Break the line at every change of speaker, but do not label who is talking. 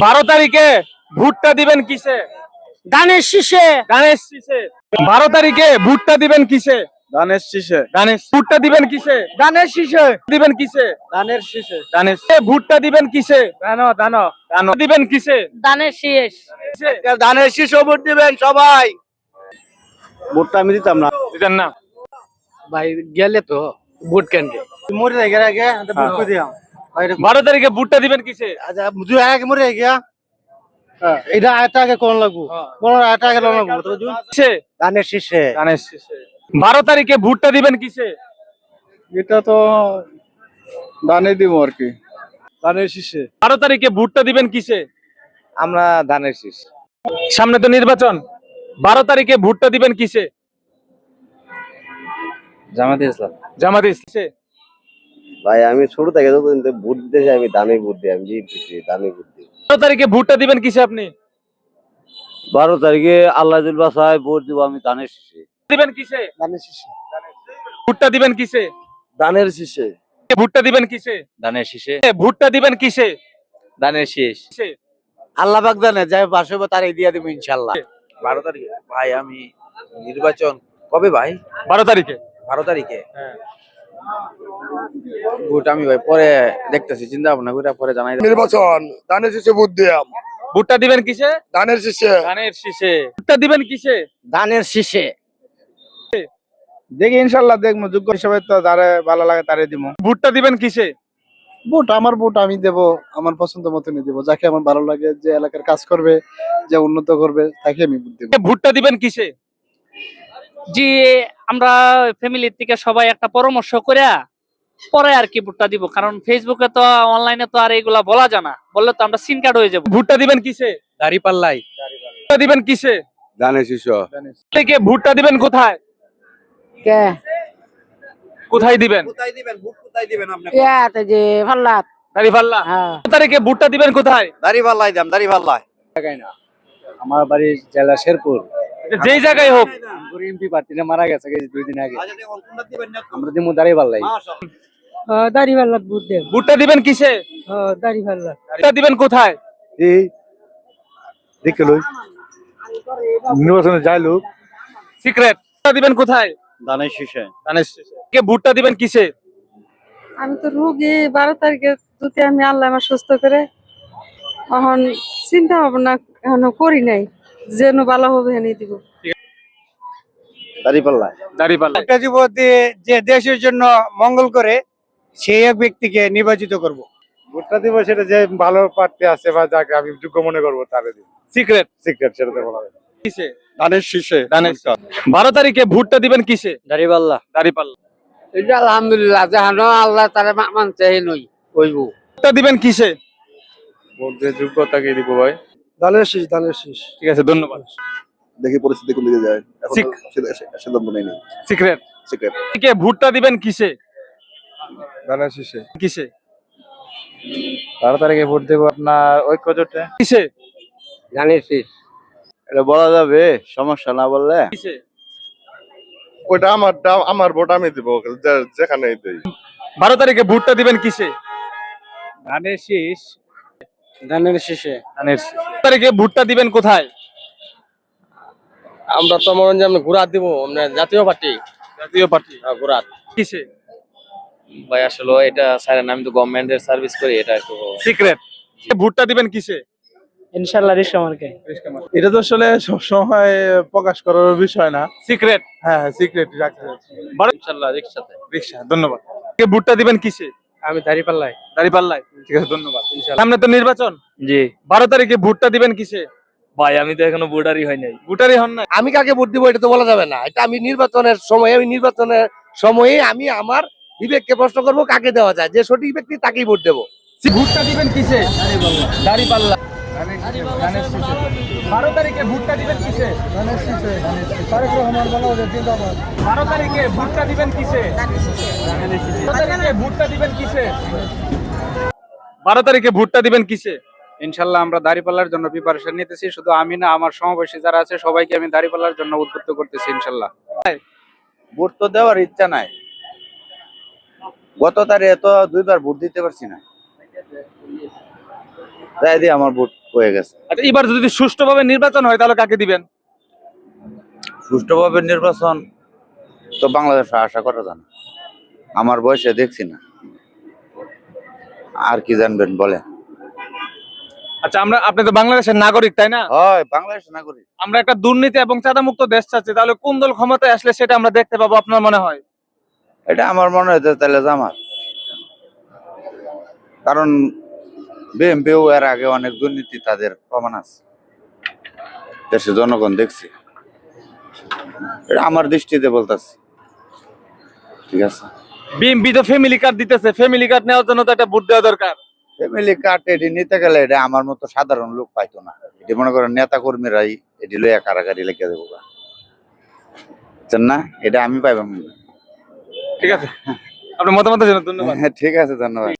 বারো তারিখে ভুট্টা দিবেন কিসে?
ধানের শীষে।
ধানের শীষে। বারো তারিখে ভুট্টা দিবেন কিসে?
ধানের শীষে।
ধানের ভুট্টা দিবেন কিসে?
ধানের শীষে।
দিবেন কিসে?
ধানের শীষে।
ধানের এ, ভুট্টা দিবেন কিসে?
দানো দানো
দানো দিবেন কিসে?
ধানের শীষ।
কিসে?
ধানের শীষ ভোট দিবেন সবাই। ভোটটা আমি দিতাম না।
দিতেন না।
ভাই গেলে তো ভোট কেন্দ্রে।
মরে গেলে আগে ভোট করে দিলাম।
বারো তারিখে ভুট্টা দিবেন কিসে?
আচ্ছা দুই আগে মরে গিয়া। এটা আয়টা আগে কোন লাগবো? কোন আয়টা আগে লাগবো ধানের শীষে।
ধানের শীষে। বারো তারিখে ভুট্টা দিবেন কিসে?
এটা তো ধানে দিব আর কি। ধানের শীষে।
বারো তারিখে ভুট্টা দিবেন কিসে?
আমরা ধানের শীষ।
সামনে তো নির্বাচন। বারো তারিখে ভুট্টা দিবেন কিসে?
জামাতে ইসলাম।
জামাতে কিসে
ভাই আমি ছোট থেকে যতদিন ভোট দিতে চাই আমি দামে ভোট দিই আমি জিত দিচ্ছি দামে ভোট দিই।
বারো তারিখে ভুট্টা দিবেন কিসে আপনি?
বারো তারিখে আল্লাহ দিল বাসায় ভোট দিব আমি দানের শীষে।
দিবেন কিসে?
ধানের শীষে।
ভুট্টা দিবেন কিসে?
দানের শীষে।
ভুট্টা দিবেন কিসে?
দানের শীষে।
ভুট্টা দিবেন কিসে?
দানের শীষ।
আল্লাহ বাগ জানে যাই পাশে তার দিয়ে দিব ইনশাল্লাহ
বারো তারিখে? ভাই আমি নির্বাচন কবে ভাই?
বারো তারিখে।
বারো তারিখে?
হ্যাঁ।
ভোট আমি ভাই পরে দেখতেছি চিন্তা ভাবনা করে পরে জানাই
নির্বাচন ধানের শীষে ভোট দিয়াম
ভুট্টা দিবেন কিসে?
ধানের শীষে।
ধানের শীষে। ভুট্টা দিবেন কিসে?
ধানের শীষে।
দেখি ইনশাল্লাহ দেখব। যোগ্য হিসাবে তো যারে ভালো লাগে তারে দিব।
ভুট্টা দিবেন কিসে?
ভোট আমার ভোট আমি দেব আমার পছন্দ মতনই দেব। যাকে আমার ভালো লাগে যে এলাকার কাজ করবে যে উন্নত করবে তাকে আমি ভোট দেব।
ভুট্টা দিবেন কিসে?
জি আমরা ফ্যামিলির থেকে সবাই একটা পরামর্শ করে পরে আর কি ভোটটা দিব কারণ ফেসবুকে তো অনলাইনে তো আর এগুলা বলা যায় না। বললে তো আমরা সিন কার্ড হয়ে যাব।
ভুট্টা দিবেন কিসে?
দাড়ি পাল্লাই
ভুট্টা দিবেন কিসে?
দানের শীষ
থেকে ভুট্টা দিবেন কোথায়?
কে?
কোথায় দিবেন?
কোথায় দিবেন? ভোট কোথায় দিবেন আপনি?
ইয়াতে যে ভাল্লাত
দাঁড়িপাল্লা
হ্যাঁ।
তারিখে ভুট্টা দিবেন কোথায়?
দাড়ি পাল্লাই দাম দাড়ি পাল্লাই
আমার বাড়ি জেলা শেরপুর।
যেই জায়গায় হোক।
এমপি পার্টিতে মারা গেছে গেছে দুই দিন আগে।
আচ্ছা?
আমরা দিমু দাড়ি পাল্লাই।
মাশাআল্লাহ।
দাড়ি ভাল্লাত ভোট দেব।
ভুট্টা দিবেন কিসে?
দাড়ি ভাল্লাত
ভুট্টা দিবেন কোথায়?
এই দেখে লই। নির্বাচনে যাই লোক।
সিক্রেট। ভুট্টা দিবেন কোথায়?
দানের শীষে।
ধানের শীষে। কে ভুট্টা দিবেন কিসে?
আমি তো রুগী বারো তারিখে যদি আমি আল্লাহ আমার সুস্থ করে এখন চিন্তা ভাবনা এখনও করি নাই। যেন ভালো হবে এনে দিব।
দাড়ি
দাঁড়িপাল্লা।
একটা যুবক যে দেশের জন্য মঙ্গল করে সেই এক ব্যক্তিকে নির্বাচিত করব। ভোটটা দিব সেটা যে ভালো প্রার্থী আছে বা যাকে আমি যোগ্য মনে করব তারে দিব।
সিক্রেট।
সিক্রেট সেটা তো বলা না।
কিসে?
ধানের শীষে।
ধানের বারো তারিখে ভুট্টা দিবেন কিসে?
দাড়ি পাল্লা
দাঁড়িপাল্লা।
এটা আলহামদুলিল্লাহ জাহানো আল্লাহ তারা মানছে নই কইব
ভুট্টা দিবেন কিসে?
ভোট দিয়ে যোগ্যতাকে দিব ভাই। ধানের শীষ ধানের শীষ।
ঠিক আছে ধন্যবাদ।
দেখি পরিস্থিতি কোন দিকে যায়। এখন
ঠিক।
সিদ্ধান্ত নেই
সিক্রেট।
সিক্রেট।
কে ভুট্টা দিবেন কিসে?
ধানের শীষে।
কিসে?
বারো তারিখে ভোট দেবো আপনার ঐক্য জোটে।
কিসে?
শীষ।
এটা বলা যাবে সমস্যা না বললে।
কিসে?
ওটা আমার আমার ভোট আমি দিব যেখানে দেই।
বারো তারিখে ভুট্টা দিবেন কিসে?
ধানের শীষ ধানের শীষে।
ধানের তারিখে ভুট্টা দিবেন কোথায়?
আমরা তো মনে হয় যে আমরা ঘুরা দিব আমরা জাতীয় পার্টি।
জাতীয় পার্টি।
ঘুরা
কিসে?
ভাই আসলে এটা স্যার আমি তো গভর্নমেন্টের সার্ভিস করি এটা একটু
সিক্রেট ভুট্টা দিবেন কিসে?
ইনশাআল্লাহ রিস্কা মার্কে
এটা তো আসলে সবসময় প্রকাশ করার বিষয় না।
সিক্রেট
হ্যাঁ সিক্রেট রাখতে
ইনশাল্লাহ রিক্সাতে
রিক্সা ধন্যবাদ। কে ভুট্টা দিবেন কিসে?
আমি দাড়ি পাল্লাই
দাঁড়িপাল্লায়? ঠিক আছে ধন্যবাদ সামনে তো নির্বাচন।
জি।
বারো তারিখে ভুট্টা দিবেন কিসে?
ভাই আমি তো এখনও ভোটারই হয় নাই।
ভুটারই হন না
আমি কাকে ভোট দিব এটা তো বলা যাবে না। এটা আমি নির্বাচনের সময় আমি নির্বাচনের সময়ে আমি আমার বিবেককে প্রশ্ন করব কাকে দেওয়া যায়। যে সঠিক ব্যক্তি তাকেই ভোট দেবো।
ভুট্টা দিবেন কিসে? দাঁড়িপাল্লা বারো তারিখে ভুট্টা দিবেন কিসে? বারো তারিখে ভুট্টা দিবেন কিসে? ভুট্টা দিবেন কিসে? বারো তারিখে ভুট্টা দিবেন কিসে?
ইনশাল্লাহ আমরা দাড়িপাল্লার জন্য প্রিপারেশন নিতেছি। শুধু আমি না আমার সমাবেশী যারা আছে সবাইকে আমি দাড়িপাল্লার জন্য উদ্বুদ্ধ করতেছি ইনশাল্লাহ।
ভোট তো দেওয়ার ইচ্ছা নাই। গত তারিখে তো দুইবার ভোট দিতে পারছি না।
তাই দিয়ে আমার ভোট হয়ে গেছে।
আচ্ছা এবার যদি সুষ্ঠুভাবে নির্বাচন হয় তাহলে কাকে দিবেন?
সুষ্ঠুভাবে নির্বাচন তো বাংলাদেশে আশা করা যায় না। আমার বয়সে দেখছি না। আর কি জানবেন বলে
আচ্ছা আমরা আপনি তো বাংলাদেশের নাগরিক তাই না?
হয় বাংলাদেশ নাগরিক।
আমরা একটা দুর্নীতি এবং চাঁদামুক্ত দেশ চাচ্ছি তাহলে কোন দল ক্ষমতায় আসলে সেটা আমরা দেখতে পাবো আপনার মনে হয়?
এটা আমার মনে হচ্ছে তাহলে জামাত। কারণ বিএনপিও এর আগে অনেক দুর্নীতি তাদের প্রমাণ আছে। দেশে জনগণ দেখছে। এটা আমার দৃষ্টিতে বলতেছি। ঠিক আছে?
বিএমপি তো ফ্যামিলি কার্ড দিতেছে। ফ্যামিলি কার্ড নেওয়ার জন্য তো একটা ভোট দেওয়া দরকার।
ফ্যামিলি কার্ড এটি নিতে গেলে এটা আমার মতো সাধারণ লোক পাইতো না। এটি মনে করেন নেতা কর্মীরাই এটি লইয়া কারাগারি লেখা দেবো না? এটা আমি পাইবাম।
ঠিক আছে। আপনার মতামতের জন্য ধন্যবাদ।
হ্যাঁ ঠিক আছে ধন্যবাদ।